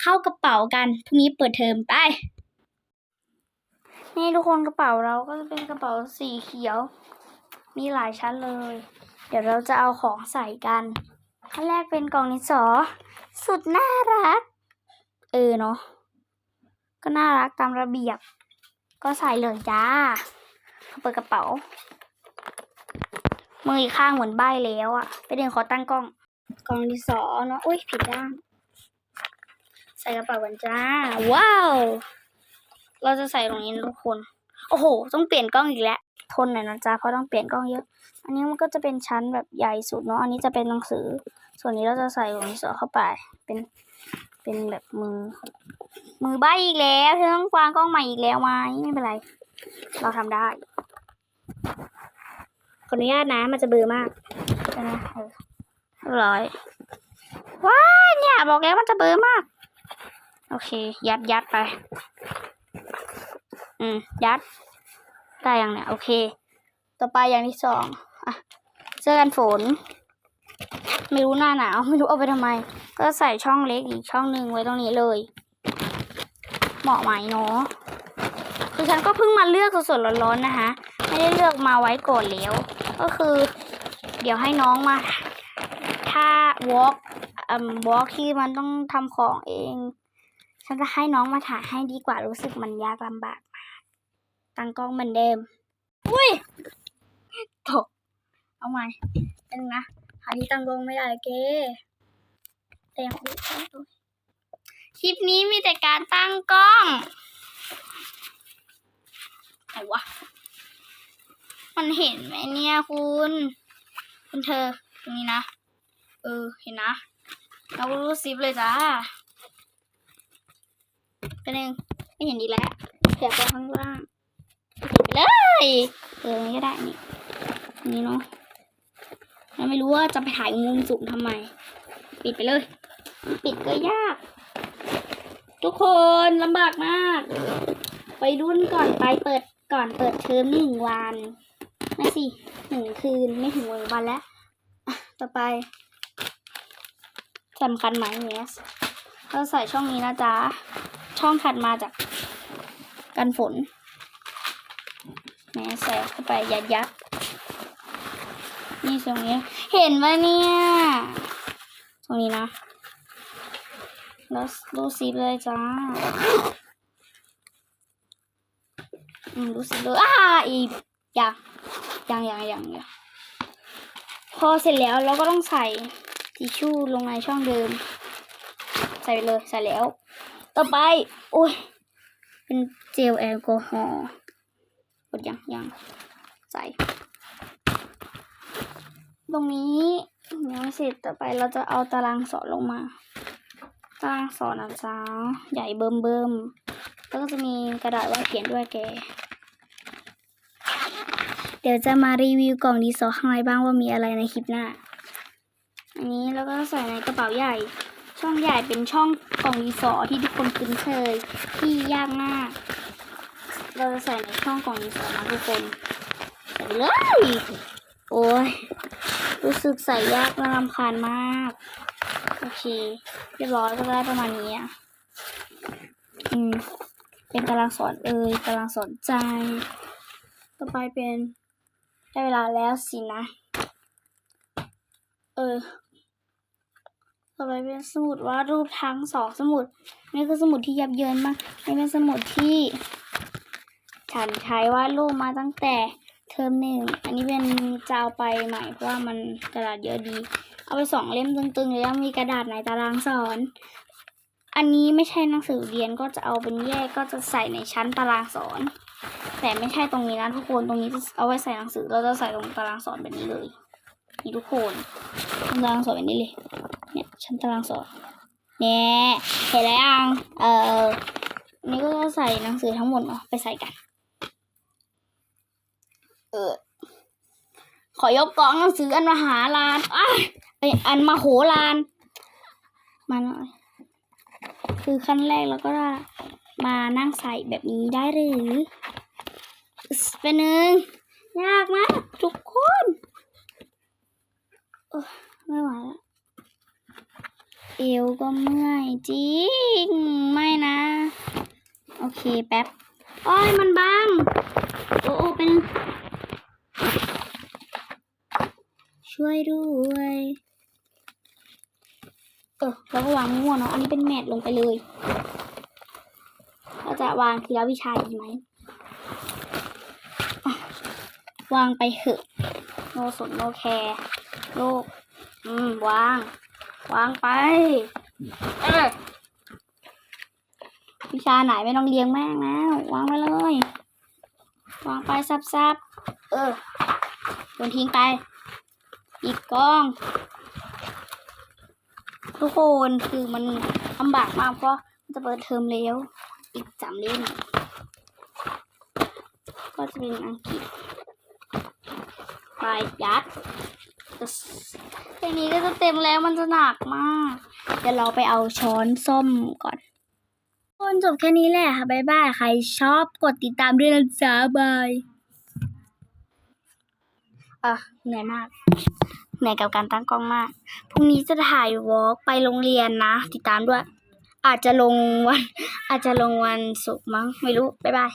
เข้ากระเป๋ากันพรุ่งนี้เปิดเทอมไป นี่ทุกคนกระเป๋าเราก็จะเป็นกระเป๋าสีเขียว มีหลายชั้นเลย เดี๋ยวเราจะเอาของใส่กันขั้นแรกเป็นกล่องดิสอสุดน่ารัก เออเนาะก็น่ารักตามระเบียบ ก็ใส่เลยจ้าเปิดกระเป๋ามืออีกข้างเหมือนใบแล้วอะไปเดินขอตั้งกล้อง กล่องดินสอเนาะอุ้ยผิดด้าน ใส่กระเป๋ากันจ้า ว้าว เราจะใส่ตรงนี้ทุกคน โอ้โห ต้องเปลี่ยนกล้องอีกแล้ว ทนหน่อยนะจ๊ะเพราะต้องเปลี่ยนกล้องเยอะ อันนี้มันก็จะเป็นชั้นแบบใหญ่สุดเนาะ อันนี้จะเป็นหนังสือ ส่วนนี้เราจะใส่ของดินสอเข้าไป เป็น เป็นแบบมือ มือใบอีกแล้วเธอต้องวางกล้องใหม่อีกแล้วไหมไม่เป็นไร เราทำได้ ขออนุญาตนะ มันจะเบลอมากเดี๋ยวนะเออรียบร้อยว้าเนี่ย บอกแล้วมันจะเบลอมาก โอเค ยัดยัดไป อืม ยัด ได้ยังเนี่ย โอเค ต่อไปอย่างที่สองอะเสื้อกันฝน ไม่รู้หน้าหนาว ไม่รู้เอาไปทำไม ก็ใส่ช่องเล็กอีกช่องหนึ่งไว้ตรงนี้เลย เหมาะไหมเนาะคือฉันก็เพิ่งมาเลือกสดๆร้อนๆนะคะ ไม่ได้เลือกมาไว้ก่อนแล้ว ก็คือ เดี๋ยวให้น้องมา ถ้าวอล์กอืมวอล์กที่มันต้องทำของเอง ฉันจะให้น้องมาถ่ายให้ดีกว่ารู้สึกมันยากลำบากมากตั้งกล้องเหมือนเดิม อุ้ยตกเอาใหม่เป็นงนะหาที่ตั้งกล้องไม่ได้เก้แต่ยังอุ๊ยอุ๊ยอุ๊ยคลิปนี้มีแต่การตั้งกล้องไหนวะมันเห็นไหมเนี่ยคุณ คุณเธอตรงนี้นะ เออ เห็นนะ เรารู้ซิปเลยจ้า เป็นเองไม่เห็นดีแล้วแถบไปข้างล่างไปเลยเออไม่ก็ได้นี่นี่เนาะแล้วไม่รู้ว่าจะไปถ่ายมุมสูงทำไม ปิดไปเลย ปิดก็ยาก ทุกคนลำบากมาก ไปรุ่นก่อนไปเปิดก่อนเปิดเทอมหนึ่งวันไม่สิหนึ่งคืนไม่ถึงวันแล้ว ต่อไปสำคัญไหมเนสเราใส่ช่องนี้นะจ๊ะ ช่องถัดมาจากกันฝนแหมใส่เข้าไปยัดยัดนี่ตรงนี้ เห็นไหมเนี่ย ตรงนี้นะ แล้วดูซิปเลยจ้าอืมรู้สึกเลยอ่าอีกอย่างอย่างอย่างอย่างอย่างพอเสร็จแล้วเราก็ต้องใส่ทิชชู่ลงในช่องเดิม ใส่ไปเลยใส่แล้ว ต่อไป โอ้ย เป็นเจลแอลกอฮอล์กดยังยังใส่ ตรงนี้ยังไม่เสร็จต่อไปเราจะเอาตารางสอนลงมา ตารางสอนนะจ๊ะใหญ่เบิ่มเบิ่มๆแล้วก็จะมีกระดาษไว้เขียนด้วยแก เดี๋ยวจะมารีวิวกล่องดีซอข้างในบ้างว่ามีอะไรในคลิปหน้า อันนี้แล้วก็ใส่ในกระเป๋าใหญ่ ช่องใหญ่เป็นช่องกล่องดีซอที่ทุกคนคุ้นเคยที่ยากมาก เราจะใส่ในช่องกล่องดีซอนะทุกคนใส่เลยโอ้ยรู้สึกใส่ยากน่ารำคาญมาก โอเคเรียบร้อยก็ได้ประมาณนี้อะอืมเป็นตารางสอนเอ่ยตารางสอนใจ ต่อไปเป็นได้เวลาแล้วสินะ เออ ต่อไปเป็นสมุดวาดรูปทั้งสองสมุด นี่คือสมุดที่ยับเยินมากนี่เป็นสมุดที่ ฉันใช้วาดรูปมาตั้งแต่เทอมหนึ่ง อันนี้เป็นจะเอาไปใหม่เพราะว่ามันกระดาษเยอะดี เอาไปสองเล่มตึงๆแล้วมีกระดาษในตารางสอน อันนี้ไม่ใช่หนังสือเรียนก็จะเอาเป็นแยกก็จะใส่ในชั้นตารางสอน แต่ไม่ใช่ตรงนี้นะทุกคนตรงนี้จะเอาไว้ใส่หนังสือเราจะใส่ตรงตารางสอนแบบนี้เลยนี่ทุกคนตารางสอนแบบนี้เลย เนี่ยชั้นตารางสอนเนี่ยเห็นแล้วยังเออนี่ก็จะใส่หนังสือทั้งหมดเนาะไปใส่กัน เออขอยกกองหนังสืออันมหาลานอ้ายไออันมโหลาน มาหน่อย คือขั้นแรกเราก็จะมานั่งใส่แบบนี้ได้หรือเป็นหนึ่งยากมากทุกคนเออไม่ไหวแล้ว เอวก็เมื่อยจริง ไม่นะ โอเคแป๊บอ้อยมันบังโอ้โอเป็น ช่วยด้วยเออแล้วก็วางมั่วเนาะอันนี้เป็นแมทลงไปเลยเราจะวางทีละวิชาดีไหมวางไปเถอะโนสนโนแคร์โลก อืม วาง วางไปเออวิชาไหนไม่ต้องเรียงแม่งนะววางไปเลย วางไปซับๆเออโยนทิ้งไป อีกกล้อง ทุกคนคือมันลำบากมากเพราะมันจะเปิดเทอมแล้ว อีกสามเล่มก็จะเป็นอังกฤษไปยัด แค่นี้ก็จะเต็มแล้วมันจะหนักมาก เดี๋ยวเราไปเอาช้อนส้มก่อนคนจบแค่นี้แหละค่ะบ๊ายบายใครชอบกดติดตามด้วยนะจ๊ะบายอะเหนื่อยมากเหนื่อยกับการตั้งกล้องมากพรุ่งนี้จะถ่ายวอล์กไปโรงเรียนนะ ติดตามด้วย อาจจะลงวัน อาจจะลงวันศุกร์มั้งไม่รู้บ๊ายบาย